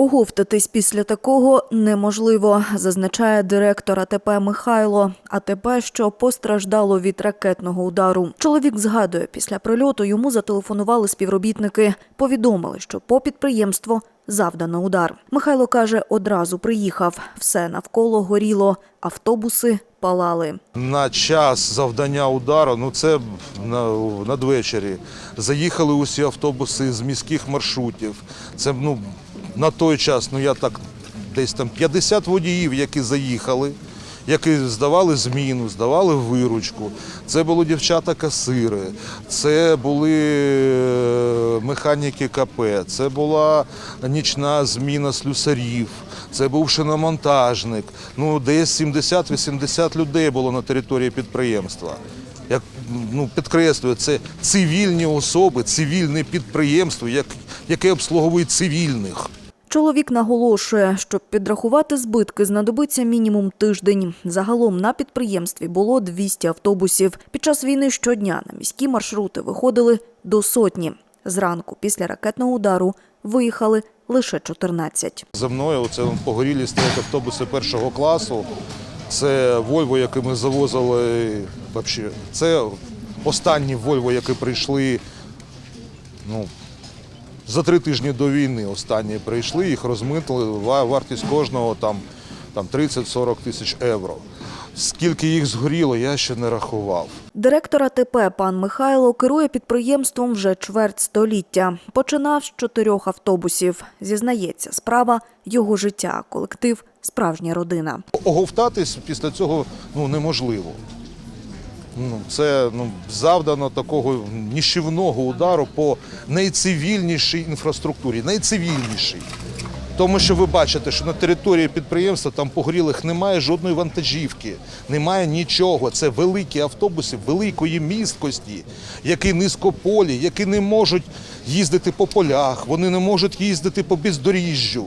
Оговтатись після такого неможливо, зазначає директор АТП Михайло. АТП, що постраждало від ракетного удару. Чоловік згадує, після прильоту йому зателефонували співробітники, повідомили, що по підприємству завдано удар. Михайло каже, одразу приїхав. Все навколо горіло, автобуси палали. На час завдання удару, ну це на, надвечері. Заїхали усі автобуси з міських маршрутів. Це ну, на той час, ну я так десь там 50 водіїв, які заїхали, які здавали зміну, здавали виручку. Це були дівчата-касири, це були е, механіки КП, це була нічна зміна слюсарів, це був шиномонтажник. Ну, десь 70-80 людей було на території підприємства. Як ну, підкреслюю, це цивільні особи, цивільне підприємство, як, яке обслуговує цивільних. Чоловік наголошує, щоб підрахувати збитки, знадобиться мінімум тиждень. Загалом на підприємстві було 200 автобусів. Під час війни щодня на міські маршрути виходили до сотні. Зранку після ракетного удару виїхали лише 14. За мною це погорілі стоять автобуси першого класу. Це Вольво, які ми завозили. Це останні Вольво, які прийшли ну, за три тижні до війни. Останні прийшли, їх розмитили. Ва- Вартість кожного там, там 30-40 тисяч євро. Скільки їх згоріло, я ще не рахував. Директор АТП пан Михайло керує підприємством вже чверть століття. Починав з чотирьох автобусів. Зізнається, справа його життя, колектив справжня родина. Оговтатись після цього ну, неможливо. Ну, це ну, завдано такого ніщівного удару по найцивільнішій інфраструктурі, найцивільнішій. Тому що ви бачите, що на території підприємства там погорілих немає жодної вантажівки, немає нічого. Це великі автобуси великої місткості, які низькополі, які не можуть їздити по полях, вони не можуть їздити по бездоріжжю.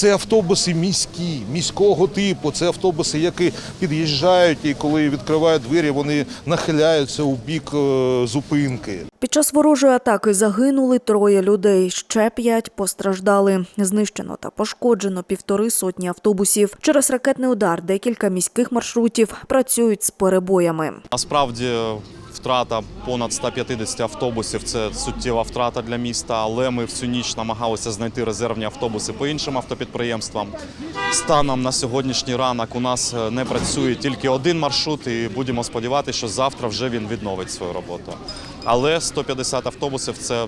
Це автобуси міські, міського типу. Це автобуси, які під'їжджають і коли відкривають двері, вони нахиляються у бік е, зупинки. Під час ворожої атаки загинули троє людей. Ще п'ять постраждали. Знищено та пошкоджено півтори сотні автобусів. Через ракетний удар декілька міських маршрутів працюють з перебоями. Насправді втрата понад 150 автобусів це суттєва втрата для міста, але ми всю ніч намагалися знайти резервні автобуси по іншим автопідприємствам. Станом на сьогоднішній ранок у нас е, не працює тільки один маршрут, і будемо сподіватися, що завтра вже він відновить свою роботу. Але 150 автобусів це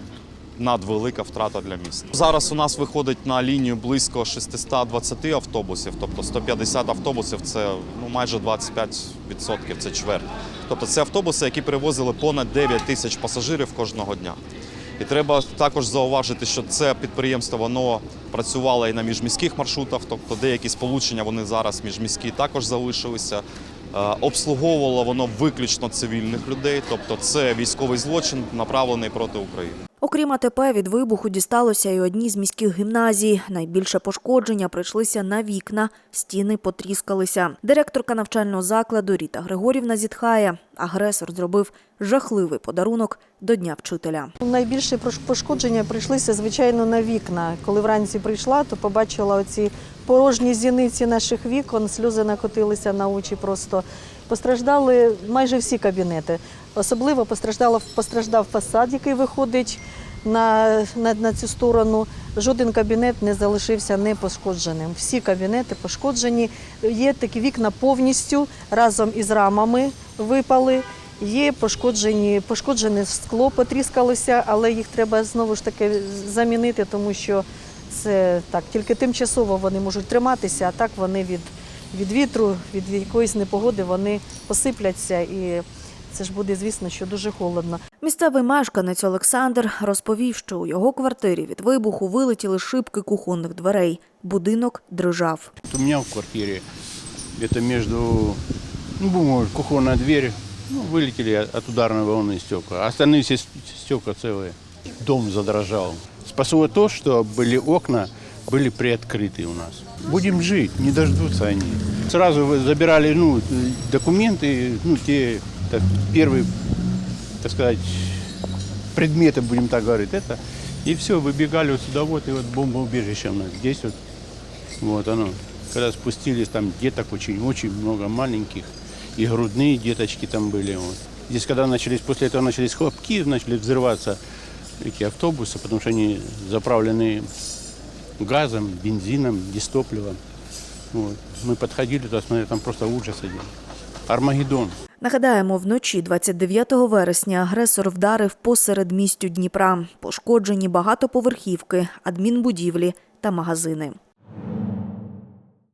надвелика втрата для міста. Зараз у нас виходить на лінію близько 620 автобусів, тобто 150 автобусів це ну, майже 25%, це чверть. Тобто це автобуси, які перевозили понад 9 тисяч пасажирів кожного дня. І треба також зауважити, що це підприємство воно працювало і на міжміських маршрутах, тобто деякі сполучення вони зараз міжміські також залишилися. Е, Обслуговувало воно виключно цивільних людей, тобто це військовий злочин, направлений проти України. Окрім АТП, від вибуху дісталося і одній з міських гімназій. Найбільше пошкодження прийшлися на вікна, стіни потріскалися. Директорка навчального закладу Ріта Григорівна зітхає. Агресор зробив жахливий подарунок до Дня вчителя. Найбільше пошкодження прийшлися, звичайно, на вікна. Коли вранці прийшла, то побачила оці порожні зіниці наших вікон, сльози накотилися на очі просто. Постраждали майже всі кабінети. Особливо постраждала, постраждав фасад, який виходить на, на, на цю сторону. Жоден кабінет не залишився не пошкодженим. Всі кабінети пошкоджені. Є такі вікна повністю разом із рамами випали. Є пошкоджені, пошкоджене скло потріскалося, але їх треба знову ж таки замінити, тому що це так, тільки тимчасово вони можуть триматися, а так вони від, від вітру, від якоїсь непогоди вони посипляться і це ж буде, звісно, що дуже холодно. Місцевий мешканець Олександр розповів, що у його квартирі від вибуху вилетіли шибки кухонних дверей. Будинок дрижав. Вот У меня в квартире это между, ну, бумага, кухонная дверь, ну, вылетели от ударной волны стекла. А остальные все с- стекла целые. Дом задрожал. Спасло то, что были окна, были приоткрыты у нас. Будем жить, не дождутся они. Сразу забирали ну, документы, ну, те, так, первые, так сказать, предметы, будем так говорить, это И все, выбегали вот сюда вот, и вот бомбоубежище у нас здесь вот. Вот оно. Когда спустились, там деток очень-очень много маленьких. И грудные деточки там были. Вот. Здесь, когда начались, после этого начались хлопки, начали взрываться эти автобусы, потому что они заправлены газом, бензином, дистопливом. Вот. Мы подходили туда, смотрели, там просто ужас один. Армагеддон. Нагадаємо, вночі 29 вересня агресор вдарив по середмістю Дніпра. Пошкоджені багатоповерхівки, адмінбудівлі та магазини.